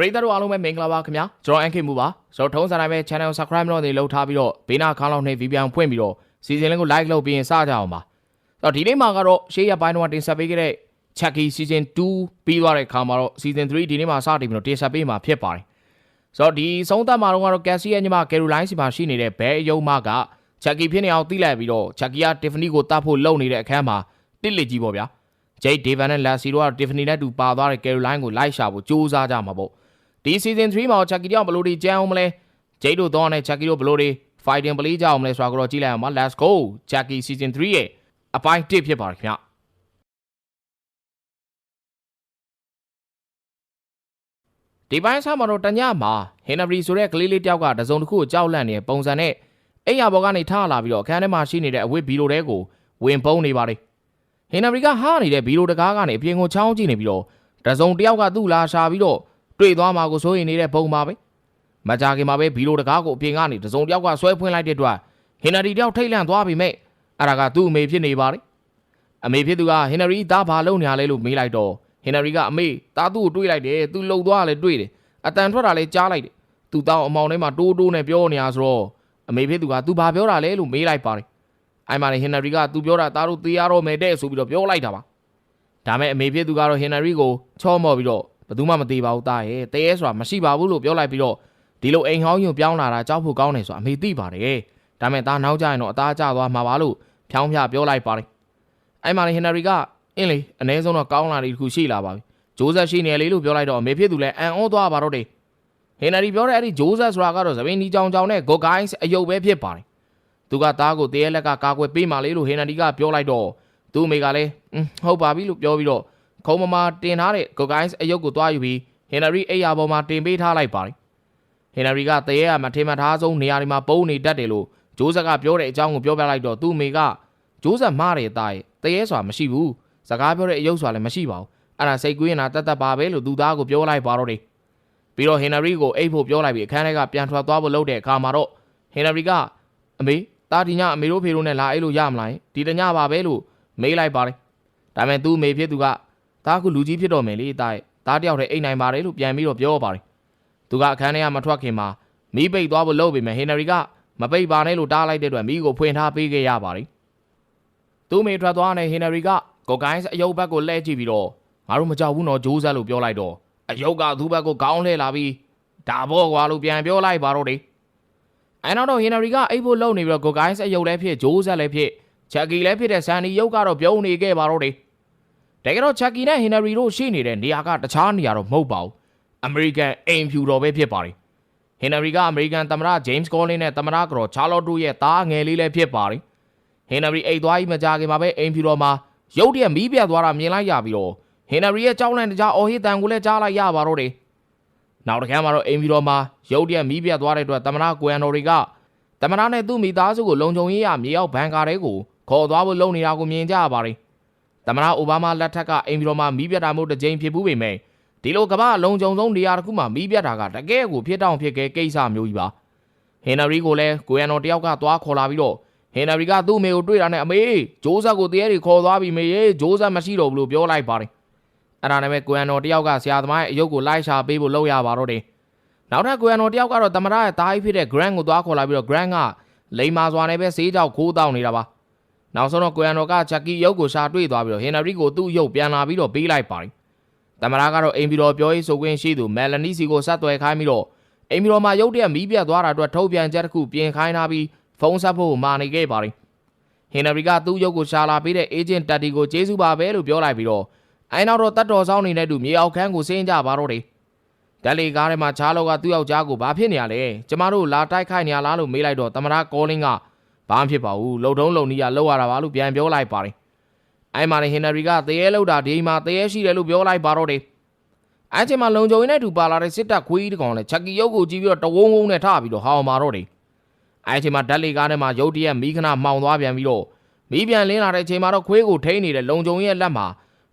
ပရိသတ်တို့အားလုံးပဲမင်္ဂလာပါခင်ဗျာကျွန်တော်အန်ခေမှုပါကျွန်တော်ထုံးစံတိုင်းပဲ channel subscribe လုပ်နေလုပ်ထားပြီးတော့ဘေးနာခေါင်းလောက်နဲ့ VPN ဖွင့်ပြီးတော့စီစဉ်လေးကို like လုပ်ပြီးရင်စကြအောင်ပါအဲ့တော့ဒီနေ့မှာကတော့ရှေ့ရပိုင်းတော့တင်ဆက်ပေးခဲ့တဲ့ Chucky season 2ပြီးသွားတဲ့ခါမှာတော့ season 3ဒီနေ့မှာစတင်ပြီးတော့တင်ဆက်ပေးမှာဖြစ်ပါတယ်ဆိုတော့ဒီဆုံးသက်မှာတော့ကတော့ Cassie ရဲ့ညီမ Caroline စီမှာရှိနေတဲ့ဘဲအယုံမက Chucky ဖြစ်နေအောင်တိလိုက်ပြီးတော့ Chucky က Tiffany ကိုတတ်ဖို့လုပ်နေတဲ့အခန်းမှာတစ်လက်ကြီးပေါ့ဗျာ Jade Devan နဲ့ Lassie တို့က Tiffany နဲ့တူပါသွားတဲ့ Caroline ကိုလိုက်ရှာဖို့ကြိုးစားကြမှာပေါ့ ဒီ season 3မှာ Chucky တယောက်ဘယ်လိုတွေကြမ်းအောင်မလဲ Jade တို့တော့နဲ့ Chucky တို့ဘယ်လိုတွေ fighting ပလေးကြအောင်မလဲဆိုတာကိုတော့ကြည့်လိုက်အောင်ပါ Let's go Chucky season 3ရဲ့အပိုင်း1ဖြစ်ပါတယ်ခင်ဗျဒီပိုင်းစားမှာတော့တညမှာဟင်နရီဆိုတဲ့ကလေးလေးတယောက်ကတစုံတစ်ခုကိုကြောက်လန့်နေတဲ့ပုံစံနဲ့အိယာဘော်ကနေထားလာပြီးတော့အခန်းထဲမှာရှိနေတဲ့အဝတ်ဘီလိုတဲကိုဝင်ပုံးနေပါတယ်ဟင်နရီကဟားနေတဲ့ဘီလိုတကားကနေအပြင်ကိုချောင်းကြည့်နေပြီးတော့တစုံတစ်ယောက်ကသူ့လာရှာပြီးတော့ တွေ့သွားမှာကိုစိုးရင်နေတဲ့ပုံပါပဲမကြခင်မှာပဲဘီလိုတကားကိုအပြင်ကနေတစုံတစ်ယောက်ကဆွဲဖွင့်လိုက်တဲ့အတွက်ဟင်နရီတယောက်ထိတ်လန့်သွားပြီမဲ့အဲ့ဒါကသူ့အမေဖြစ်နေပါတယ်အမေဖြစ်သူကဟင်နရီသားဘာလုပ်နေရလဲလို့မေးလိုက်တော့ဟင်နရီကအမေသားသူ့ကိုတွေးလိုက်တယ်သူလှုပ်သွားတယ်တွေးတယ်အတန်ထွက်တာလည်းကြားလိုက်တယ်သူတောင်းအမောင်ထဲမှာတိုးတိုးနဲ့ပြောနေရဆိုတော့အမေဖြစ်သူကသူဘာပြောတာလဲလို့မေးလိုက်ပါတယ်အိုင်မာနဲ့ဟင်နရီကသူပြောတာသားတို့သေးရတော့မယ်တဲ့ဆိုပြီးတော့ပြောလိုက်တာပါဒါမဲ့အမေဖြစ်သူကတော့ဟင်နရီကိုချောမော်ပြီးတော့ ဘယ်သူမှမသေးပါဘူးသားရဲ့တဲရဲဆိုတာမရှိပါဘူးလို့ပြောလိုက်ပြီးတော့ဒီလိုအိမ်ဟောင်းယုံပြောင်းလာတာကြောက်ဖို့ကောင်းတယ်ဆိုတာအမေသိပါတယ်ဒါမဲ့သားနောက်ကျရင်တော့အသားကျသွားမှာပါလို့ဖြောင်းဖြပြောလိုက်ပါတယ်အဲ့မှာလေဟင်နရီကအင်းလေအ ਨੇ ဆုံးတော့ကောင်းလာတယ်တခုရှိလာပါပြီဂျိုးဆက်ရှိနေလေလို့ပြောလိုက်တော့အမေဖြစ်သူလည်းအန်ဩသွားပါတော့တယ်ဟင်နရီပြောတဲ့အဲ့ဒီဂျိုးဆက်ဆိုတာကတော့သပင်းဒီကြောင်ကြောင်နဲ့ go guys အယုတ်ပဲဖြစ်ပါတယ်သူကသားကိုတရေလက်ကကာကွယ်ပေးမှလေလို့ဟင်နရီကပြောလိုက်တော့သူ့အမေကလည်းဟုတ်ပါပြီလို့ပြောပြီးတော့ ခုံမမတင်ထားတဲ့ go guys အယုတ်ကိုတွားယူပြီးဟင်နရီအိယာပေါ်မှာတင်ပေးထားလိုက်ပါတယ်ဟင်နရီကတရေကမထင်မှတ်ထားဆုံးနေရာတွေမှာပုံနေတတ်တယ်လို့ဂျိုးဆက်ကပြောတဲ့အကြောင်းကိုပြောပြလိုက်တော့သူ့အမေကဂျိုးဆက်မားတယ်တာရဲ့တရေဆိုတာမရှိဘူးစကားပြောတဲ့အယုတ်ဆိုတာလည်းမရှိပါဘူးအဲ့ဒါစိတ်ကူးရင်တာတတ်တတ်ပါပဲလို့သူသားကိုပြောလိုက်ပါတော့တယ်ပြီးတော့ဟင်နရီကိုအိတ်ဖို့ပြောလိုက်ပြီးအခန်းထဲကပြန်ထွက်သွားဖို့လုပ်တဲ့အခါမှာတော့ဟင်နရီကအမေတာဒီညအမေတို့ဖေတို့နဲ့လာအိတ်လို့ရမလားဒီတညပါပဲလို့မေးလိုက်ပါတယ်ဒါပေမဲ့သူ့အမေဖြစ်သူက သားကလူကြီးဖြစ်တော့မယ်လေတာရဲ့သားတယောက်တည်းအိတ်နိုင်ပါတယ်လို့ပြန်ပြီးတော့ပြောပါတယ်သူကအခန်းထဲကမထွက်ခင်မှာမိပိတ်သွားဖို့လုပ်ပေမဲ့ဟင်နရီကမပိတ်ပါနဲ့လို့တားလိုက်တဲ့အတွက်မိကိုဖွင့်ထားပေးခဲ့ရပါတယ်သူ့မိထွက်သွားတဲ့ဟင်နရီကကိုကိုင်းအယုတ်ဘက်ကိုလှည့်ကြည့်ပြီးတော့ငါတို့မကြောက်ဘူးနော်ဂျိုးဆက်လို့ပြောလိုက်တော့အယုတ်ကသူ့ဘက်ကိုခေါင်းလှည့်လာပြီးဒါဘောကွာလို့ပြန်ပြောလိုက်ပါတော့တယ်အဲနောက်တော့ဟင်နရီကအိတ်ဖို့လုံနေပြီးတော့ကိုကိုင်းအယုတ်လည်းဖြစ်ဂျိုးဆက်လည်းဖြစ်ချက်ကီလည်းဖြစ်တဲ့ဆန်နီယုတ်ကတော့ပြုံးနေခဲ့ပါတော့တယ် တကယ်တော့ချက်ကီနဲ့ဟင်နရီတို့ရှိနေတဲ့နေရာကတခြားနေရာတော့မဟုတ်ပါဘူးအမေရိကန်အိမ်ဖြူတော်ပဲဖြစ်ပါတယ်ဟင်နရီကအမေရိကန်သမ္မတဂျိမ်းစ်ကောလင်းနဲ့သမ္မတကတော်ချာလော့တို့ရဲ့သားငယ်လေးလည်းဖြစ်ပါတယ်ဟင်နရီအိတ်သွားကြီးမကြခင်မှာပဲအိမ်ဖြူတော်မှာရုတ်တရက်မီးပြတ်သွားတာမြင်လိုက်ရပြီးတော့ဟင်နရီရဲ့ကြောက်လန့်တကြားအော်ဟစ်တန်ကိုလည်းကြားလိုက်ရပါတော့တယ်နောက်တစ်ခါမှာတော့အိမ်ဖြူတော်မှာရုတ်တရက်မီးပြတ်သွားတဲ့အတွက်သမ္မတကွမ်တော်တွေကသမ္မတနဲ့သူ့မိသားစုကိုလုံခြုံရေးရမြေရောက်ဘန်ကာတဲကိုခေါ်သွားဖို့လုပ်နေတာကိုမြင်ကြရပါတယ် သမ္မတအိုဘားမားလက်ထက်ကအိမ်ဖြူတော်မှာမီးပြတ်တာမျိုးတစ်ကြိမ်ဖြစ်ဘူးပေမဲ့ဒီလိုကမ္ဘာလုံခြုံဆုံးနေရာတစ်ခုမှာမီးပြတ်တာကတကယ်ကိုဖြစ်တောင်ဖြစ်ခဲ့ကိစ္စမျိုးကြီးပါဟင်နရီကိုလည်းကိုရန်တော်တယောက်ကသွားခေါ်လာပြီးတော့ဟင်နရီကသူ့အမေကိုတွေ့တာနဲ့အမေဂျိုးဆက်ကိုတရေတွေခေါ်သွားပြီမေရေဂျိုးဆက်မရှိတော့ဘူးလို့ပြောလိုက်ပါတယ်အဲ့ဒါနဲ့ပဲကိုရန်တော်တယောက်ကဆရာသမားရဲ့အယုတ်ကိုလိုက်ရှာပေးဖို့လုပ်ရပါတော့တယ်နောက်ထပ်ကိုရန်တော်တယောက်ကတော့သမရရဲ့တားကြီးဖြစ်တဲ့ Grant ကိုသွားခေါ်လာပြီးတော့ Grant ကလိန်မာစွာနဲ့ပဲဆေးကြောက်ခိုးတောင်းနေတာပါ နောက်ဆုံးတော့ကိုရန်တော်ကချက်ကီရုပ်ကိုရှာတွေ့သွားပြီးတော့ဟင်နရီကိုသူ့ရုပ်ပြန်လာပြီးတော့ပေးလိုက်ပါတယ်သမရကတော့အိမ်ပြီးတော့ပြောရေးဆိုခွင့်ရှိသူမယ်လနီစီကိုဆက်သွယ်ခိုင်းပြီးတော့အိမ်ပြီးတော့မှရုပ်တရက်မီးပြတ်သွားတာအတွက်ထုတ်ပြန်ချက်တစ်ခုပြင်ခိုင်းထားပြီးဖုန်းဆက်ဖို့မာနေခဲ့ပါတယ်ဟင်နရီကသူ့ရုပ်ကိုရှာလာပေးတဲ့အေဂျင့်တက်တီကိုကျေးဇူးပါပဲလို့ပြောလိုက်ပြီးတော့အဲနောက်တော့တတ်တော်ဆောင်နေတဲ့သူမြေအောက်ခန်းကိုဆင်းကြပါတော့တယ်ဓာတ်လေကားထဲမှာချားလောက်ကသူ့ယောက်ျားကိုဘာဖြစ်နေရလဲကျမတို့လာတိုက်ခိုက်နေရလားလို့မေးလိုက်တော့သမရကောလင်းက ဘာမှဖြစ်ပါဘူးလှုပ်ထုံးလုံနီးရလောက်ရတာပါလို့ပြန်ပြောလိုက်ပါတယ်အဲမှာနေဟင်နရီကတရေလောက်တာဒီမှာတရေရှိတယ်လို့ပြောလိုက်ပါတော့တယ်အဲချိန်မှာလုံခြုံရေးနဲ့တူပါလာတဲ့စစ်တပ်ခွေးကြီးတကောင်နဲ့ချက်ကီရုပ်ကိုကြည့်ပြီးတော့တဝုံဝုံနဲ့ထပြီးတော့ဟောင်းမာတော့တယ်အဲချိန်မှာဓာတ်လေကားထဲမှာရုတ်တရက်မီးခဏမှောင်သွားပြန်ပြီးတော့မီးပြန်လင်းလာတဲ့ချိန်မှာတော့ခွေးကိုထိန်းနေတဲ့လုံခြုံရေးရဲ့လက်မှာ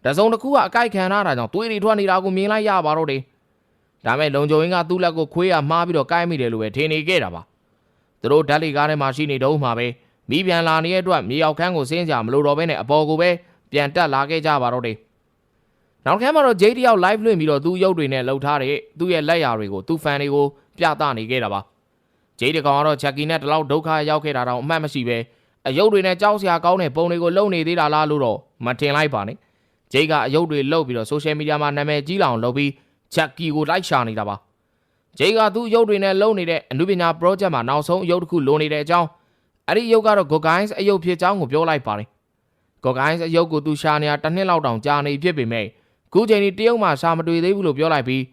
တစုံတစ်ခုကအကိုက်ခံထားတာကြောင့်သွေးတွေထွက်နေတာကိုမြင်လိုက်ရပါတော့တယ်ဒါမဲ့လုံခြုံရေးကသူ့လက်ကိုခွေးကမှားပြီးတော့ကိုက်မိတယ်လို့ပဲထင်နေခဲ့တာပါ သူတို့ဓာတ်လေကားထဲမှာရှိနေတော့မှပဲမိပြန်လာနေတဲ့အတွက်မြေရောက်ခန်းကိုဆင်းကြမလို့တော့ဘဲနဲ့အပေါ်ကိုပဲပြန်တက်လာခဲ့ကြပါတော့တယ်နနောက်ခါမှာတော့ဂျေးတယောက် live လွှင့်ပြီးတော့သူ့ရုပ်တွေနဲ့လှုပ်ထားတဲ့သူ့ရဲ့လက်ရာတွေကိုသူ့ fan တွေကိုပြသနေခဲ့တာပါဂျေးတကောင်ကတော့ချက်ကီနဲ့တလောက်ဒုက္ခရောက်ခဲ့တာတော့အမှတ်မရှိပဲအယုတ်တွေနဲ့ကြောက်စရာကောင်းတဲ့ပုံတွေကိုလုံနေသေးတာလားလို့တော့မထင်လိုက်ပါနဲ့ဂျေးကအယုတ်တွေလှုပ်ပြီးတော့ social media မှာနာမည်ကြီးလောင်လုပ်ပြီးချက်ကီကိုလိုက်ရှာနေတာပါ ဂျေးကသူ့ရုပ်တွေနဲ့လုံနေတဲ့အနုပညာ project မှာနောက်ဆုံးအယုတ်တစ်ခုလိုနေတဲ့အကြောင်းအဲ့ဒီအယုတ်ကတော့ Go Guys အယုတ်ဖြစ်ကြောင်းကိုပြောလိုက်ပါတယ် Go Guys အယုတ်ကိုသူရှာနေတာတစ်နှစ်လောက်တောင်ကြာနေဖြစ်ပေမဲ့ခုချိန်ဒီတရုတ်မှာရှာမတွေ့သေးဘူးလို့ပြောလိုက်ပြီး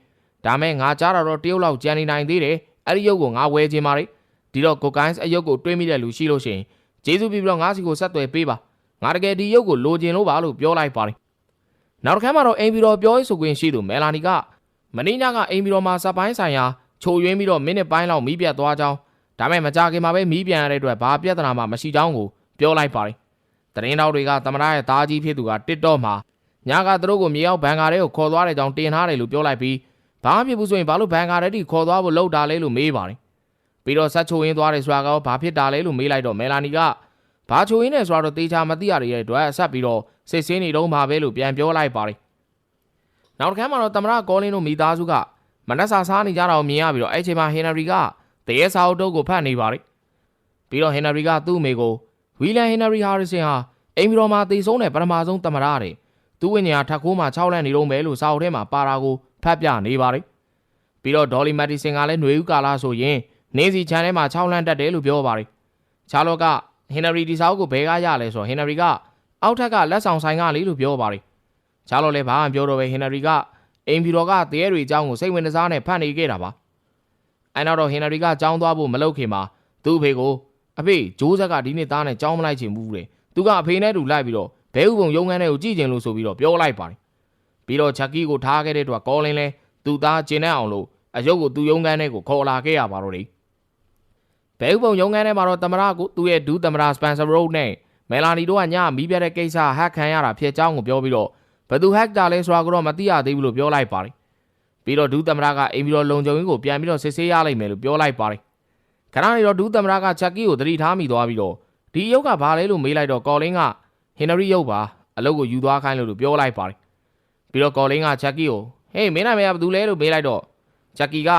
ဒါမဲ့ငါကြားတာတော့တရုတ်လောက်ကြံနေနိုင်သေးတယ်အဲ့ဒီရုပ်ကိုငါဝယ်ခြင်းပါလေဒီတော့ Go Guys အယုတ်ကိုတွေးမိတဲ့လူရှိလို့ရှိရင်ကျေးဇူးပြုပြီးတော့ငါစီကိုဆက်သွယ်ပေးပါငါတကယ်ဒီရုပ်ကိုလိုချင်လို့ပါလို့ပြောလိုက်ပါတယ်နောက်တစ်ခါမှတော့အိမ်ပြီးတော့ပြောရေးဆိုခွင့်ရှိသူမဲလာနီက မင်းညကအိမ်ပြီးတော့မှာစပိုင်းဆိုင်ရာချိုယွင်းပြီးတော့မိနစ်ပိုင်းလောက်မီးပြတ်သွားကြောင်းဒါမဲ့မကြခင်မှာပဲမီးပြန်ရတဲ့အတွက်ဘာပြဿနာမှမရှိကြောင်းကိုပြောလိုက်ပါတယ်သတင်းတောက်တွေကသမရရဲ့သားကြီးဖြစ်သူက TikTok မှာညကသူတို့ကိုမြေရောက်ဘန်ကာတွေကိုခေါ်သွားတဲ့ကြောင်းတင်ထားတယ်လို့ပြောလိုက်ပြီးဘာမှဖြစ်ဘူးဆိုရင်ဘာလို့ဘန်ကာတွေတိခေါ်သွားဖို့လှုပ်တာလဲလို့မေးပါတယ်ပြီးတော့ဆက်ချိုရင်းသွားတယ်ဆိုတာကဘာဖြစ်တာလဲလို့မေးလိုက်တော့မဲလာနီကဘာချိုရင်းနဲ့ဆိုတော့တေချာမသိရတဲ့အတွက်ဆက်ပြီးတော့စိတ်ဆင်းနေတော့မှာပဲလို့ပြန်ပြောလိုက်ပါတယ် နောက်တစ်ခါမှတော့သမရကောလင်းတို့မိသားစုကမနက်စာစားနေကြတာကိုမြင်ရပြီးတော့အဲ့ချိန်မှာဟင်နရီကတရေစာအုပ်တုပ်ကိုဖတ်နေပါတယ်ပြီးတော့ဟင်နရီကသူ့အမေကိုဝီလန်ဟင်နရီဟာရစ်ဆင်ဟာအိမ်ပြည်တော်မှာတည်ဆုံးတဲ့ပထမဆုံးသမရတဲ့သူ့ဝိညာဉ်ဟာထက်ခိုးမှာ6လန့်နေတော့မယ်လို့စာအုပ်ထဲမှာပါတာကိုဖတ်ပြနေပါတယ်ပြီးတော့ဒေါ်လီမက်တီဆင်ကလည်းຫນွေဦးကာလာဆိုရင်နေစီချန်ထဲမှာ6လန့်တက်တယ်လို့ပြောပါတယ်ချာလော့ကဟင်နရီဒီစာအုပ်ကိုဘယ်ကရလဲဆိုတော့ဟင်နရီကအောက်ထက်ကလက်ဆောင်ဆိုင်ကလေလို့ပြောပါတ ယ်ချာလော့လည်းဘာမှပြောတော့ပဲဟင်နရီကအိမ်ပြည်တော်ကတရေတွေအကြောင်းကိုစိတ်ဝင်စားနဲ့ဖတ်နေခဲ့တာပါအဲနောက်တော့ဟင်နရီကကြောင်းသွားဖို့မလုပ်ခင်မှာသူ့အဖေကိုအဖေဂျိုးဆက်ကဒီနေ့သားနဲ့ကြောင်းမလိုက်ချင်ဘူးတဲ့သူကအဖေနဲ့တူလိုက်ပြီးတော့ဘဲဥပုံရုံငန်းတွေကိုကြည့်ကျင်လို့ဆိုပြီးတော့ပြောလိုက်ပါတယ်ပြီးတော့ချက်ကီကိုထားခဲ့တဲ့အတွက်ကောလင်းလဲသူ့သားကျင်တဲ့အောင်လို့အယုတ်ကိုသူ့ရုံငန်းတွေကိုခေါ်လာခဲ့ရပါတော့တယ်ဘဲဥပုံရုံငန်းထဲမှာတော့တမရကိုသူ့ရဲ့ဒူးတမရစပန်ဆာရိုဒ်နဲ့မယ်လာနီတို့ကညမီးပြတဲ့ကိစ္စဟက်ခံရတာဖြစ်ကြောင်းကိုပြောပြီးတော့ ဘယ်သူဟက်တာလဲဆိုတာကတော့မသိရသေးဘူးလို့ပြောလိုက်ပါတယ်ပြီးတော့ဒူးတမရကအိမ်ပြီးတော့လုံခြုံရေးကိုပြန်ပြီးတော့စစ်ဆေးရလိမ့်မယ်လို့ပြောလိုက်ပါတယ်ခဏနေတော့ဒူးတမရကချက်ကီကိုသတိထားမိသွားပြီးတော့ဒီရုပ်ကဘာလဲလို့မေးလိုက်တော့ကော်လင်းကဟင်နရီရုပ်ပါအလုပ်ကိုယူသွားခိုင်းလို့လို့ပြောလိုက်ပါတယ်ပြီးတော့ကော်လင်းကချက်ကီကိုဟေးမင်းနာမည်ကဘာတူလဲလို့မေးလိုက်တော့ချက်ကီက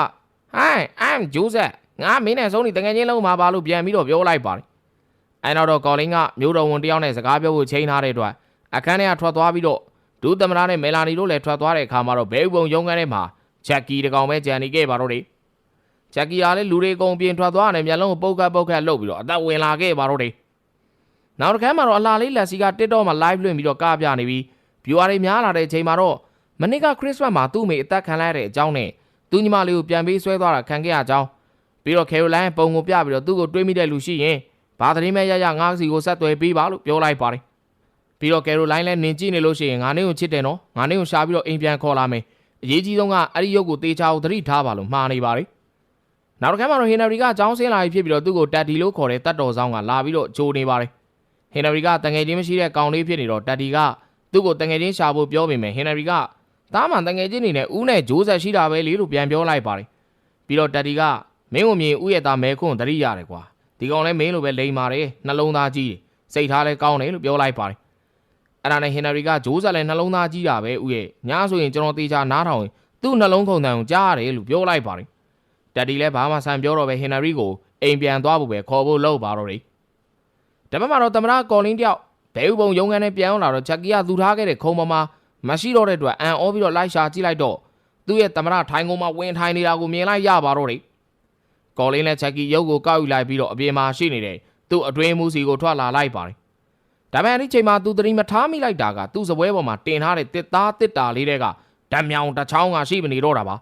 Hi I'm Joseph ငါမင်းနဲ့ဆုံးနေတငယ်ချင်းလုံးမှာပါလို့ပြန်ပြီးတော့ပြောလိုက်ပါတယ်အဲနောက်တော့ကော်လင်းကမျိုးတော်ဝန်တယောက်နဲ့စကားပြောဖို့ချိန်ထားတဲ့အတွက်အခန်းထဲကထွက်သွားပြီးတော့ ဒူးသမရနဲ့မယ်လာနီတို့လည်းထွက်သွားတဲ့အခါမှာတော့ဘဲဥပုံရုံးခန်းထဲမှာချက်ကီတကောင်ပဲကြံနေခဲ့ပါတော့တယ်ချက်ကီကလည်းလူတွေအကုန်ပြင်ထွက်သွားတယ်မျက်လုံးကိုပုတ်ကတ်ပုတ်ကတ်လှုပ်ပြီးတော့အသက်ဝင်လာခဲ့ပါတော့တယ်နောက်တစ်ခါမှတော့အလားလေးလက်စီက TikTok မှာ live လွှင့်ပြီးတော့ကပြနေပြီး viewer တွေများလာတဲ့အချိန်မှာတော့မနစ်က Christmas မှာသူ့မိအသက်ခံလိုက်ရတဲ့အကြောင်းနဲ့သူညီမလေးကိုပြန်ပေးဆွဲသွားတာခံခဲ့ရကြောင်းပြီးတော့ Caroline ပုံကိုပြပြီးတော့သူ့ကိုတွေးမိတဲ့လူရှိရင်ဘာသတင်းမဲ့ရရငါးစီကိုဆက်သွယ်ပေးပါလို့ပြောလိုက်ပါတယ် ပြီးတော့ Caroline လည်းနင်ကြည့်နေလို့ရှိရင်ငါနဲ့ကိုချစ်တယ်နော်ငါနဲ့ကိုရှာပြီးတော့အိမ်ပြန်ခေါ်လာမယ်အရေးကြီးဆုံးကအဲ့ဒီရုပ်ကိုတေချာကိုသတိထားပါလို့မှားနေပါတယ်နောက်တစ်ခါမှတော့ဟင်နရီကကြောင်းဆင်းလာပြီးဖြစ်ပြီးတော့သူ့ကိုတက်တီလို့ခေါ်တဲ့တတ်တော်ဆောင်ကလာပြီးတော့ဂျိုနေပါတယ်ဟင်နရီကတငယ်ချင်းမရှိတဲ့ကောင်လေးဖြစ်နေတော့တက်တီကသူ့ကိုတငယ်ချင်းရှာဖို့ပြောပေမဲ့ဟင်နရီကသားမှန်တငယ်ချင်းနေနဲ့ဦးနဲ့ဂျိုးဆက်ရှိတာပဲလေလို့ပြန်ပြောလိုက်ပါတယ်ပြီးတော့တက်တီကမင်းကိုမြင်ဦးရဲ့သားမဲခွန်းတတိရတယ်ကွာဒီကောင်လည်းမင်းလိုပဲလိန်ပါတယ်နှလုံးသားကြီးတယ်စိတ်ထားလည်းကောင်းတယ်လို့ပြောလိုက်ပါတယ် အဲ့ဒါနဲ့ဟင်နရီကဂျိုးဆက်လည်းနှလုံးသားကြီးတာပဲဦးရဲ့ညာဆိုရင်ကျွန်တော်တေချာနားထောင်ရင်သူ့နှလုံးခုန်တန်ကိုကြားရတယ်လို့ပြောလိုက်ပါတယ်တက်တီလည်းဘာမှဆန်ပြောတော့ပဲဟင်နရီကိုအိမ်ပြန်သွားဖို့ပဲခေါ်ဖို့လုပ်ပါတော့တယ်တပတ်မှာတော့သမရကော်လင်းတယောက်ဘဲဥပုံရုံးခန်းနဲ့ပြန်လာတော့ချက်ကီကသူထားခဲ့တဲ့ခုံပေါ်မှာမရှိတော့တဲ့အတွက်အန်အောပြီးတော့လိုက်ရှာကြည့်လိုက်တော့သူ့ရဲ့သမရထိုင်ကုန်မှာဝင်ထိုင်နေတာကိုမြင်လိုက်ရပါတော့တယ်ကော်လင်းနဲ့ချက်ကီရုပ်ကိုကောက်ယူလိုက်ပြီးတော့အပြင်မှာရှိနေတဲ့သူ့အတွင်းမှုစီကိုထွက်လာလိုက်ပါတယ် ဒါပေမဲ့ဒီချိန်မှာသူသတိမထားမိလိုက်တာကသူ့စပွဲပေါ်မှာတင်ထားတဲ့တစ်သားတစ်တာလေးတွေကဓာမြောင်တစ်ချောင်းကရှိမနေတော့တာပါ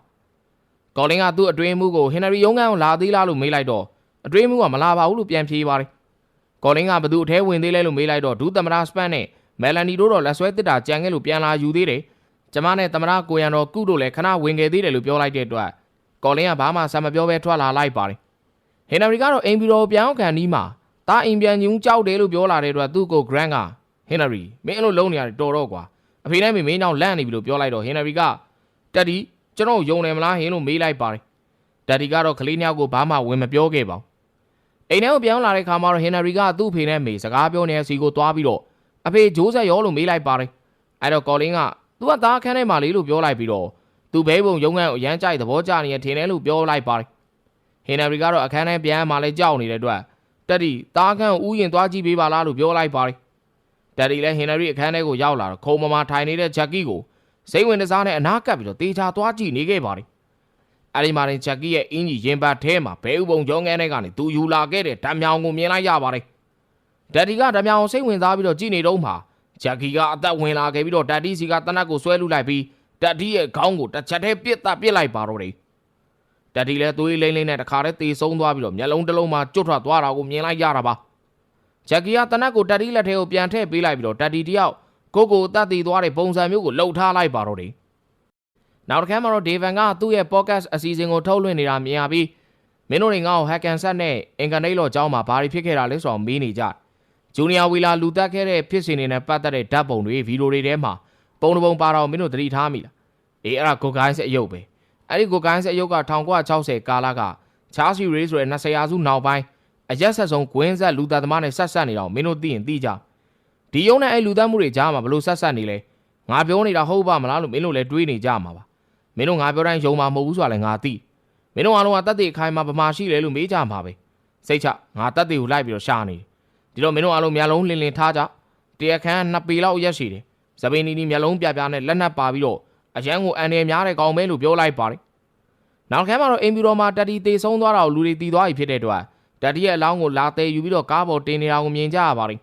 ကော်လင်းကသူ့အတွင်းမှုကိုဟင်နရီယုံကန်ကိုလာသေးလားလို့မေးလိုက်တော့အတွင်းမှုကမလာပါဘူးလို့ပြန်ဖြေပါတယ်ကော်လင်းကဘသူအထဲဝင်သေးလဲလို့မေးလိုက်တော့ဒူးသမရစပန်နဲ့မယ်လန်နီတို့တော့လက်ဆွဲတစ်တာကြံခဲ့လို့ပြန်လာယူသေးတယ်ကျမနဲ့သမရကိုရန်တော်ကုတို့လည်းခဏဝင်ခဲ့သေးတယ်လို့ပြောလိုက်တဲ့အတွက်ကော်လင်းကဘာမှဆက်မပြောဘဲထွက်လာလိုက်ပါတယ်ဟင်နရီကတော့အိမ်ဘီရိုပြောင်းခံနီးမှာ တာအိမ်ပြန်ကြီးကြောက်တယ်လို့ပြောလာတဲ့အတွက်သူ့ကိုဂရန်ကဟင်နရီမင်းအဲ့လိုလုံးနေရတယ်တော်တော့ကွာအဖေနဲ့မေမင်းကြောင့်လန့်နေပြီလို့ပြောလိုက်တော့ဟင်နရီကတက်ဒီကျွန်တော်ယုံတယ်မလားဟင်းလို့မေးလိုက်ပါတယ်တက်ဒီကတော့ကလေးညောက်ကိုဘာမှဝင်မပြောခဲ့ပါဘူးအိမ်ထဲကိုပြောင်းလာတဲ့ခါမှာတော့ဟင်နရီကသူ့အဖေနဲ့မေစကားပြောနေတဲ့စီကိုသွားပြီးတော့အဖေဂျိုးဆက်ရောလို့မေးလိုက်ပါတယ်အဲ့တော့ကော်လင်းကသူသူကသားခန်းထဲမှာလေလို့ပြောလိုက်ပြီးတော့သူဘဲဘုံရုံးခန်းကိုအရန်ကြိုက်သဘောကျနေရထင်တယ်လို့ပြောလိုက်ပါတယ်ဟင်နရီကတော့အခန်းထဲပြန်မှလည်းကြောက်နေတဲ့အတွက် တက်တီသားခန်းကိုဥယျင်သွားကြည့်ပေးပါလားလို့ပြောလိုက်ပါတယ်တက်တီလည်းဟင်နရီအခန်းထဲကိုရောက်လာတော့ခုံမမထိုင်နေတဲ့ဂျက်ကီကိုစိတ်ဝင်တစားနဲ့အနားကပ်ပြီးတော့တေချာသွားကြည့်နေခဲ့ပါတယ်အဲ့ဒီမှာရင်ဂျက်ကီရဲ့အင်ကြီးရင်ပတ်ထဲမှာဘဲဥပုံရုံးခန်းထဲကနေသူယူလာခဲ့တဲ့ဓာတ်မြောင်ကိုမြင်လိုက်ရပါတယ်ဒက်ဒီကဓာတ်မြောင်ကိုစိတ်ဝင်စားပြီးတော့ကြည့်နေတော့မှဂျက်ကီကအသက်ဝင်လာခဲ့ပြီးတော့ဓာတ်တီစီကတနတ်ကိုဆွဲလူလိုက်ပြီးဓာတ်တီရဲ့ခေါင်းကိုတစ်ချက်တည်းပြစ်တာပြစ်လိုက်ပါတော့တယ် ဓာတ်တီလည်းသွေးလိမ့်လိမ့်နဲ့တခါတည်းတေဆုံးသွားပြီးတော့မျက်လုံးတစ်လုံးမှာကျွတ်ထွက်သွားတာကိုမြင်လိုက်ရတာပါဂျက်ကီကတနတ်ကိုဓာတ်တီလက်ထဲကိုပြန်ထည့်ပေးလိုက်ပြီးတော့ဓာတ်တီတယောက်ကိုကိုတတ်တည်သွားတဲ့ပုံစံမျိုးကိုလှုပ်ထားလိုက်ပါတော့တယ်နောက်တစ်ခါမှတော့ဒေဗန်ကသူ့ရဲ့ podcast အစီအစဉ်ကိုထုတ်လွှင့်နေတာမြင်ရပြီးမင်းတို့တွေငါ့ကို hack and set နဲ့အင်ကန်ဒိတ်လော့အကြောင်းမှာဘာတွေဖြစ်ခဲ့တာလဲဆိုတော့မေးနေကြတယ်ဂျူနီယာဝီလာလူတက်ခဲ့တဲ့ဖြစ်စဉ်တွေနဲ့ပတ်သက်တဲ့ဓာတ်ပုံတွေဗီဒီယိုတွေထဲမှာပုံတစ်ပုံပါတော့မင်းတို့သတိထားမိလားအေးအဲ့ဒါကိုကိုင်းစ်အယုတ်ပဲ အဲ့ဒီကိုကိုင်းစ်အယုတ်က1960ကာလကချားစီရေးဆိုတဲ့20ရာစုနောက်ပိုင်းအရက်ဆက်ဆုံးဂွင်းဆက်လူသားသမားနဲ့ဆက်ဆက်နေတော့မင်းတို့သိရင်သိကြဒီယုံနဲ့အဲ့လူသားမှုတွေကြားမှာဘလို့ဆက်ဆက်နေလဲငါပြောနေတာဟုတ်ပါမလားလို့မင်းတို့လည်းတွေးနေကြမှာပါမင်းတို့ငါပြောတိုင်းယုံမှာမဟုတ်ဘူးဆိုတာလည်းငါသိမင်းတို့အားလုံးကတတ်သိခိုင်းမှာဗမာရှိလေလို့မေးကြမှာပဲစိတ်ချငါတတ်သိကိုလိုက်ပြီးတော့ရှာနေတယ်ဒီတော့မင်းတို့အားလုံးမျက်လုံးလင်းလင်းထားကြတရားခန်းနှစ်ပေလောက်ရက်ရှိတယ်ဇပိနီနီမျက်လုံးပြပြနဲ့လက်နက်ပါပြီးတော့အရန်ကိုအန်ရများတဲ့ကောင်ပဲလို့ပြောလိုက်ပါတယ် နောက်ခန်းမှာတော့အင်ပီရောမှာတက်တီတေဆုံးသွားတာကိုလူတွေတီသွားပြီဖြစ်တဲ့အတွက်တက်တီရဲ့အလောင်းကိုလာသေးယူပြီးတော့ကားပေါ်တင်နေတာကိုမြင်ကြရပါတယ်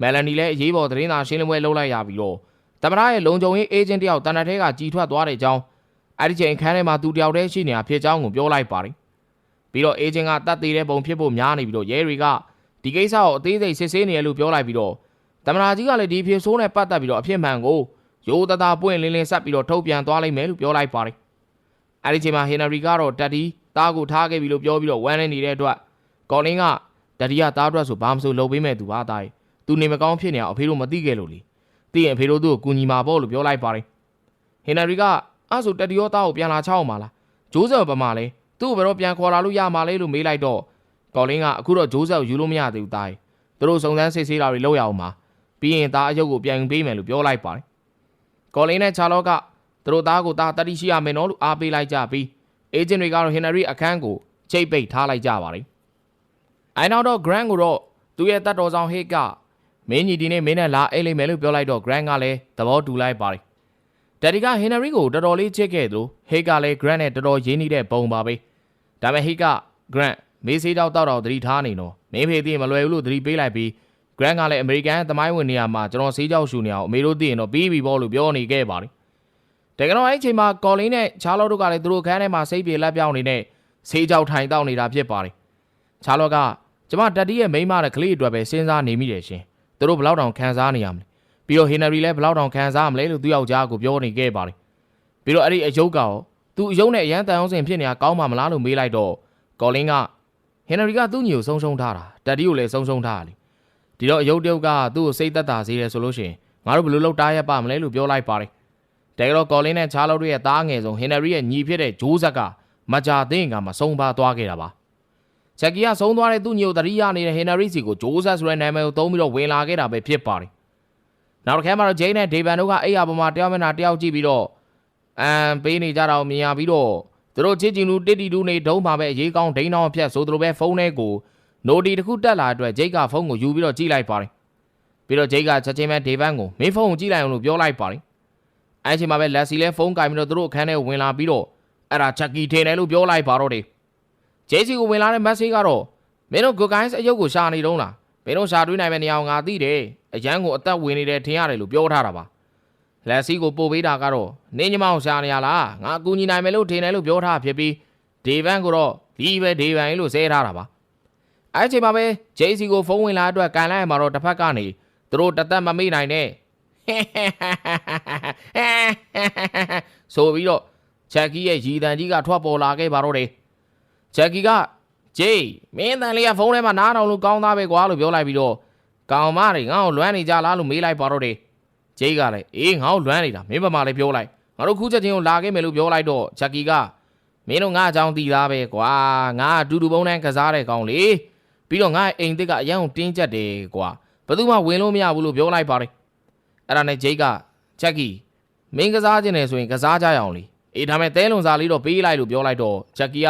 မယ်လန်နီလည်းအရေးပေါ်သတင်းစာရှင်းလင်းပွဲလုပ်လိုက်ရပြီးတော့တမရရဲ့လုံခြုံရေးအေဂျင့်တယောက်တန်တထဲကကြီးထွက်သွားတဲ့အကြောင်းအဲ့ဒီချိန်ခန်းထဲမှာသူတယောက်တည်းရှိနေတာဖြစ်ကြောင်းကိုပြောလိုက်ပါတယ်ပြီးတော့အေဂျင့်ကတတ်သေးတဲ့ပုံဖြစ်ဖို့များနေပြီးတော့ရဲတွေကဒီကိစ္စကိုအသေးစိတ်စစ်ဆေးနေရလို့ပြောလိုက်ပြီးတော့တမနာကြီးကလည်းဒီဖြစ်ဆိုးနဲ့ပတ်သက်ပြီးတော့အဖြစ်မှန်ကိုရိုးသားသားပွင့်လင်းလင်းဆက်ပြီးတော့ထုတ်ပြန်သွားလိမ့်မယ်လို့ပြောလိုက်ပါတယ်။ အဲဒီချိန်မှာဟင်နရီကတော့တက်တီတားကိုထားခဲ့ပြီလို့ပြောပြီးတော့ဝမ်းနေနေတဲ့အတွက်ကော်လင်းကတက်တီကတားအတွက်ဆိုဘာမှမဆိုလုပ်ပေးမဲ့သူပါတား။သူနေမကောင်းဖြစ်နေအောင်အဖေတို့မသိခဲ့လို့လေ။သိရင်အဖေတို့သူ့ကိုကူညီမှာပေါ့လို့ပြောလိုက်ပါတယ်။ဟင်နရီကအဲ့ဆိုတက်တီရောတားကိုပြန်လာချောင်းမှာလား။ဂျိုးဆယ်ပမာလဲသူ့ကိုဘယ်တော့ပြန်ခေါ်လာလို့ရမှာလဲလို့မေးလိုက်တော့ကော်လင်းကအခုတော့ဂျိုးဆက်ကိုယူလို့မရသေးဘူးတားရေသူတို့စုံစမ်းစစ်ဆေးတာတွေလုပ်ရအောင်ပါပြီးရင်သားအယုတ်ကိုပြန်ယူပေးမယ်လို့ပြောလိုက်ပါတယ်ကော်လင်းနဲ့ချာလော့က သူတို့သားကိုသားတတိရှိရမယ်နော်လို့အားပေးလိုက်ကြပြီးအေဂျင့်တွေကတော့ဟင်နရီအခန်းကိုချိတ်ပိတ်ထားလိုက်ကြပါတယ်အဲနောက်တော့ Grant ကိုတော့သူ့ရဲ့တတ်တော်ဆောင်ဟစ်ကမင်းကြီးဒီနေ့မင်းနဲ့လာအိတ်လိမ့်မယ်လို့ပြောလိုက်တော့ Grant ကလည်းသဘောတူလိုက်ပါတယ်တက်ဒီကဟင်နရီကိုတော်တော်လေးချစ်ခဲ့သူဟစ်ကလည်း Grant နဲ့တော်တော်ရင်းနှီးတဲ့ပုံပါပဲဒါပေမဲ့ဟစ်က Grant မေးစေးတောက်တောက်တော့သတိထားနေတော့မင်းဖေသိရင်မလွယ်ဘူးလို့သတိပေးလိုက်ပြီး Grant ကလည်းအမေရိကန်သမိုင်းဝင်နေရာမှာကျွန်တော်စေးကြောက်ရှူနေအောင်အမေတို့သိရင်တော့ပြီးပြီပေါ့လို့ပြောနေခဲ့ပါတယ် တကယ်တော့အဲ့ချိန်မှာကော်လင်းနဲ့ချားလော့တို့ကလည်းသူတို့ခန်းထဲမှာစိတ်ပြေလက်ပြောင်းနေနဲ့စေးကြောက်ထိုင်တောက်နေတာဖြစ်ပါတယ်ချားလော့ကကျမတက်တီးရဲ့မိန်းမနဲ့ကလေးအတွက်ပဲစဉ်းစားနေမိတယ်ရှင်သူတို့ဘလောက်တောင်ခံစားနေရမလဲပြီးတော့ဟင်နရီလည်းဘလောက်တောင်ခံစားရမလဲလို့သူ့ယောက်ျားကိုပြောနေခဲ့ပါတယ်ပြီးတော့အဲ့ဒီအယုတ်ကရောသူအယုတ်နဲ့အရန်တန်အောင်စင်ဖြစ်နေတာကောင်းမှမလားလို့မေးလိုက်တော့ကော်လင်းကဟင်နရီကသူ့ညီကိုဆုံးရှုံးထားတာတက်တီကိုလည်းဆုံးရှုံးထားတာလေဒီတော့အယုတ်တယောက်ကသူ့ကိုစိတ်သက်သာစေတယ်ဆိုလို့ရှိရင်ငါတို့ဘယ်လိုလုပ်တားရပါမလဲလို့ပြောလိုက်ပါတယ် တကယ်တော့ကော်လင်းနဲ့ချားလော့တို့ရဲ့သားငယ်ဆုံးဟင်နရီရဲ့ညီဖြစ်တဲ့ဂျိုးဇက်ကမကြာသေးခင်ကမှဆုံးပါသွားခဲ့တာပါချက်ကီကဆုံးသွားတဲ့သူ့ညီကိုတတိယနေတဲ့ဟင်နရီစီကိုဂျိုးဇက်ဆိုတဲ့နာမည်ကိုသုံးပြီးတော့ဝင်လာခဲ့တာပဲဖြစ်ပါတယ်နောက်တစ်ခါမှာတော့ဂျိန်းနဲ့ဒေဗန်တို့ကအိယာပေါ်မှာတယောက်မျက်နှာတယောက်ကြည့်ပြီးတော့အမ်ပေးနေကြတာကိုမြင်ရပြီးတော့သူတို့ချစ်ချင်လူတစ်တီတူနေဒုံးပါပဲအရေးကောင်းဒိန်းတော်ဖြတ်ဆိုသူတို့ပဲဖုန်းထဲကိုနိုဒီတစ်ခုတက်လာအတွက်ဂျိတ်ကဖုန်းကိုယူပြီးတော့ကြည့်လိုက်ပါတယ်ပြီးတော့ဂျိတ်ကချက်ချင်းပဲဒေဗန်ကိုမင်းဖုန်းကိုကြည့်လိုက်အောင်လို့ပြောလိုက်ပါတယ် အဲအချိန်မှာပဲလက်စီလဲဖုန်းကင်ပြီးတော့သူတို့အခန်းထဲကိုဝင်လာပြီးတော့အဲ့ဒါချက်ကီထင်တယ်လို့ပြောလိုက်ပါတော့တယ်ဂျိတ်စီကိုဝင်လာတဲ့မက်ဆေ့ကတော့မင်းတို့ဂူကိုင်းစ်အယုတ်ကိုရှာနေတုံးလားမင်းတို့ရှာတွေးနိုင်မယ့်နေရာကိုငါသိတယ်အရန်ကိုအသက်ဝင်နေတယ်ထင်ရတယ်လို့ပြောထားတာပါလက်စီကိုပို့ပေးတာကတော့နင်းညမောင်ရှာနေရလားငါအကူညီနိုင်မယ်လို့ထင်တယ်လို့ပြောထားဖြစ်ပြီးဒေဗန်ကိုတော့ဒီပဲဒေဗန်လို့ဆဲထားတာပါအဲ့ချိန်မှာပဲဂျေးစီကိုဖုန်းဝင်လာအတွက်ကန်လိုက်ရမှာတော့တစ်ဖက်ကနေသူတို့တသက်မမေ့နိုင်နဲ့ ဆိုပြီးတော့ချက်ကီရဲ့ရည်တန်ကြီးကထွက်ပေါ်လာခဲ့ပါတော့တယ်ချက်ကီကဂျေးမင်းတန်လေးကဖုန်းထဲမှာနားထောင်လို့ကောင်းသားပဲကွာလို့ပြောလိုက်ပြီးတော့ကောင်မတွေငါ့ကိုလွမ်းနေကြလားလို့မေးလိုက်ပါတော့တယ်ဂျေးကလည်းအေးငါ့ကိုလွမ်းနေတာမင်းဘာမှလည်းပြောလိုက်ငါတို့ခုချက်ချင်းကိုလာခဲ့မယ်လို့ပြောလိုက်တော့ချက်ကီကမင်းတို့ငါအကြောင်းတည်သားပဲကွာငါအတူတူပုံနဲ့ကစားတဲ့ကောင်လေပြီးတော့ငါအိမ်သစ်ကအရန်ကိုတင်းကျပ်တယ်ကွာဘယ်သူမှဝင်လို့မရဘူးလို့ပြောလိုက်ပါတယ် အဲ့ဒါနဲ့ဂျိတ်ကချက်ကီမမင်းကစားခြင်းနဲ့ဆိုရင်ကစားကြရအောင်လေအေးဒါမဲ့တဲလွန်စာလေးတော့ပေးလိုက်လို့ပြောလိုက်တော့ချက်ကီက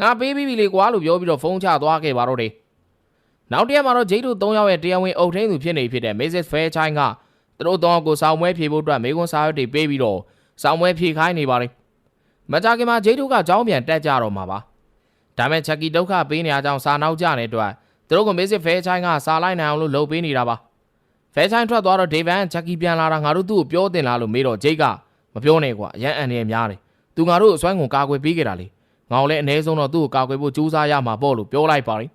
ငါပေးပြီးပြီလေကွာလို့ပြောပြီးတော့ဖုန်းချသွားခဲ့ပါတော့တယ်နောက်တရက်မှာတော့ဂျိတ်တို့၃ယောက်ရဲ့တရားဝင်အုပ်ထင်းသူဖြစ်နေဖြစ်တဲ့ Mrs. Fairchild ကသူတို့တော့ကိုစောင်းမွဲဖြေဖို့အတွက်မေကွန်းစာရွက်တွေပေးပြီးတော့စောင်းမွဲဖြေခိုင်းနေပါတယ်မကြခင်မှာဂျိတ်တို့ကကြောင်းပြန်တက်ကြတော့မှာပါဒါမဲ့ချက်ကီဒုက္ခပေးနေရကြောင်းစာနောက်ကြတဲ့အတွက်သူတို့က Mrs. Fairchild ကစာလိုက်နိုင်အောင်လို့လုပ်ပေးနေတာပါ ဖဲချိုင်းထွက်သွားတော့ဒေဗန်ချက်ကီပြန်လာတာငါတို့သူ့ကိုပြောတင်လားလို့မေးတော့ဂျိတ်ကမပြောနဲ့ကွာအရန်အန်နေများတယ်သူငါတို့အစွမ်းကုန်ကာကွယ်ပေးခဲ့တာလေငေါလည်းအ ਨੇ ဆုံးတော့သူ့ကိုကာကွယ်ဖို့ကြိုးစားရမှာပေါ့လို့ပြောလိုက်ပါရီ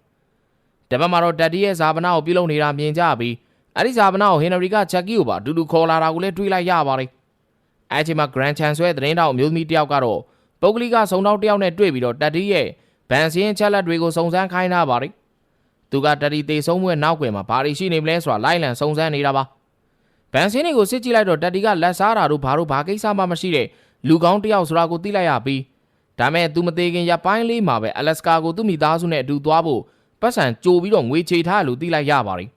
တပတ်မှာတော့တက်တီရဲ့ဇာပနာကိုပြုလုပ်နေတာမြင်ကြပြီးအဲ့ဒီဇာပနာကိုဟင်နရီကချက်ကီကိုပါအတူတူခေါ်လာတာကိုလည်းတွေးလိုက်ရပါရီအဲ့ချိန်မှာ Grand Chan ဆွဲသတင်းတောက်အမျိုးသမီးတယောက်ကတော့ပုဂ္ဂလိကစုံတောက်တယောက်နဲ့တွေ့ပြီးတော့တက်တီရဲ့ဗန်စင်းချက်လက်တွေကိုစုံစမ်းခိုင်းတာပါရီ သူကတတီတေဆုံးမွဲနောက်ွယ်မှာဘာတွေရှိနေမလဲဆိုတာလိုက်လံစုံစမ်းနေတာပါဗန်စင်းတွေကိုစစ်ကြည့်လိုက်တော့တတီကလက်စားတာတို့ဘာတို့ဘာကိစ္စမှမရှိတဲ့လူကောင်းတစ်ယောက်ဆိုတာကိုသိလိုက်ရပြီးဒါမဲ့သူမသေးခင်ရပိုင်းလေးမှာပဲအလက်စကာကိုသူ့မိသားစုနဲ့အတူသွားဖို့ပတ်စံကြိုပြီးတော့ငွေချေထားလို့သိလိုက်ရပါတယ်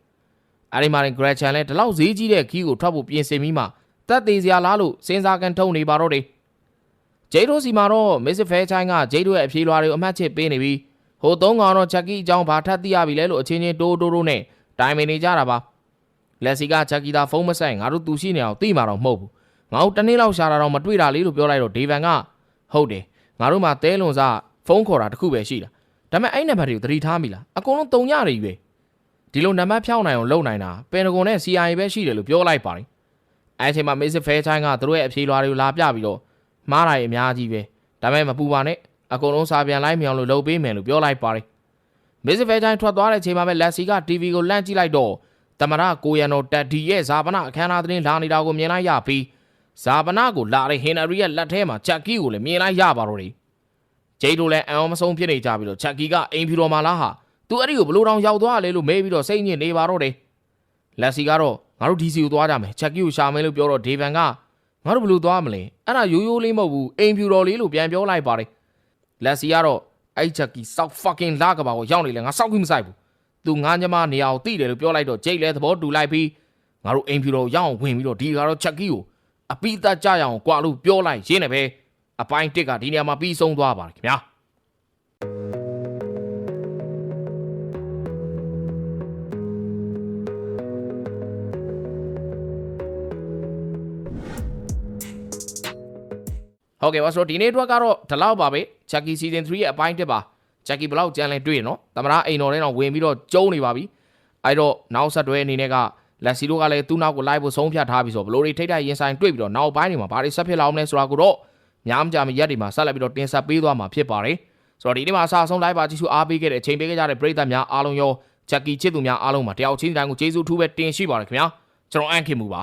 အဲဒီမှာရင်ဂရက်ချန်လည်းဒီလောက်ဈေးကြီးတဲ့ခီးကိုထွက်ဖို့ပြင်ဆင်ပြီးမှတက်သေးစရာလားလို့စဉ်းစားကန်ထုံနေပါတော့တယ်ဂျိတ်တို့စီမှာတော့မစ္စဖဲချိုင်းကဂျိတ်တို့ရဲ့အဖြေလွှာတွေကိုအမှတ်ချစ်ပေးနေပြီး ဟိုသုံးကောင်တော့ချက်ကီအကြောင်းဘာထပ်သိရပြီလဲလို့အချင်းချင်းတိုးတိုးတိုးနဲ့တိုင်ပင်နေကြတာပါလက်စီကချက်ကီသာဖုန်းမဆိုင်ငါတို့သူရှိနေအောင်သိမှာတော့မဟုတ်ဘူးငါတို့တနေ့လောက်ရှာတာတော့မတွေ့တာလေးလို့ပြောလိုက်တော့ဒေဗန်ကဟုတ်တယ်ငါတို့မှတဲလွန်စားဖုန်းခေါ်တာတခုပဲရှိတာဒါပေမဲ့အဲ့နံပါတ်တွေကိုသတိထားမိလားအကုန်လုံးတုံညတွေပဲဒီလိုနံပါတ်ဖြောင်းနိုင်အောင်လုပ်နိုင်တာပင်တဂွန်နဲ့ CIA ပဲရှိတယ်လို့ပြောလိုက်ပါတယ်အဲ့အချိန်မှာ Mrs. Fairchild ကသူတို့ရဲ့အဖြေလွှာတွေကိုလာပြပြီးတော့မှားတာတွေအများကြီးပဲဒါပေမဲ့မပူပါနဲ့ အကုန်လုံးစာပြန်လိုက်မြောင်လို့လုပ်ပေးမယ်လို့ပြောလိုက်ပါတယ်မစ္စဖဲတိုင်းထွက်သွားတဲ့အချိန်မှာပဲလက်စီက TV ကိုလှမ်းကြည့်လိုက်တော့တမရကိုရန်တော်တက်ဒီရဲ့ဇာပနာအခမ်းအနားသတင်းလာနေတာကိုမြင်လိုက်ရပြီးဇာပနာကိုလာတဲ့ဟင်နရီရဲ့လက်ထဲမှာချက်ကီကိုလည်းမြင်လိုက်ရပါတော့တယ်ဂျိတ်တို့လည်းအံအောင်မဆုံးဖြစ်နေကြပြီးတော့ချက်ကီကအိမ်ဖြူတော်မှာလားဟာသူအဲ့ဒီကိုဘလို့တောင်ရောက်သွားလဲလို့မေးပြီးတော့စိတ်ညစ်နေပါတော့တယ်လက်စီကတော့ငါတို့ဒီစီကိုသွားကြမယ်ချက်ကီကိုရှာမယ်လို့ပြောတော့ဒေဗန်ကငါတို့ဘလို့သွားမလဲအဲ့ဒါရိုးရိုးလေးမဟုတ်ဘူးအိမ်ဖြူတော်လေးလို့ပြန်ပြောလိုက်ပါတယ် လက်စီကတော့အဲ့ချက်ကီစောက် fucking လာကပါကိုရောက်နေလဲငါစောက်ကြီးမဆိုင်ဘူးသူငါညမနေအောင်တိတယ်လို့ပြောလိုက်တော့ဂျိတ်လည်းသဘောတူလိုက်ပြီးငါတို့အိမ်ဖြူတော်ရောက်အောင်ဝင်ပြီးတော့ဒီကတော့ချက်ကီကိုအပိသက်ကြရအောင်ကွာလို့ပြောလိုက်ရင်းနေပဲအပိုင်းတစ်ကဒီနေရာမှာပြီးဆုံးသွားပါတယ်ခင်ဗျာ ဟုတ်ကဲ့ပါဆိုတော့ဒီနေ့အတွက်ကတော့ဒီလောက်ပါပဲ Chucky Season 3ရဲ့အပိုင်းတစ်ပါ Chucky ဘလောက်ကြမ်းလဲတွေ့ရနော်သမရအိမ်တော်ထဲတော့ဝင်ပြီးတော့ကျုံနေပါပြီအဲ့တော့နောက်ဆက်တွဲအနေနဲ့ကလက်စီတို့ကလည်းသူ့နောက်ကိုလိုက်ဖို့ဆုံးဖြတ်ထားပြီးဆိုဘလို့တွေထိတ်တိုက်ရင်ဆိုင်တွေ့ပြီးတော့နောက်ပိုင်းတွေမှာဘာတွေဆက်ဖြစ်လာအောင်လဲဆိုတာကိုတော့ညာမကြမရက်တွေမှာဆက်လက်ပြီးတော့တင်ဆက်ပေးသွားမှာဖြစ်ပါတယ်ဆိုတော့ဒီနေ့မှာအစားဆုံး live ပါကြည့်ရှုအားပေးခဲ့တဲ့အချိန်ပေးခဲ့ကြတဲ့ပရိသတ်များအားလုံးရော Chucky ချစ်သူများအားလုံးမှာတယောက်ချင်းတိုင်းကိုကျေးဇူးထူးပဲတင်ရှိပါတယ်ခင်ဗျာကျွန်တော်အန်ခင်မူပါ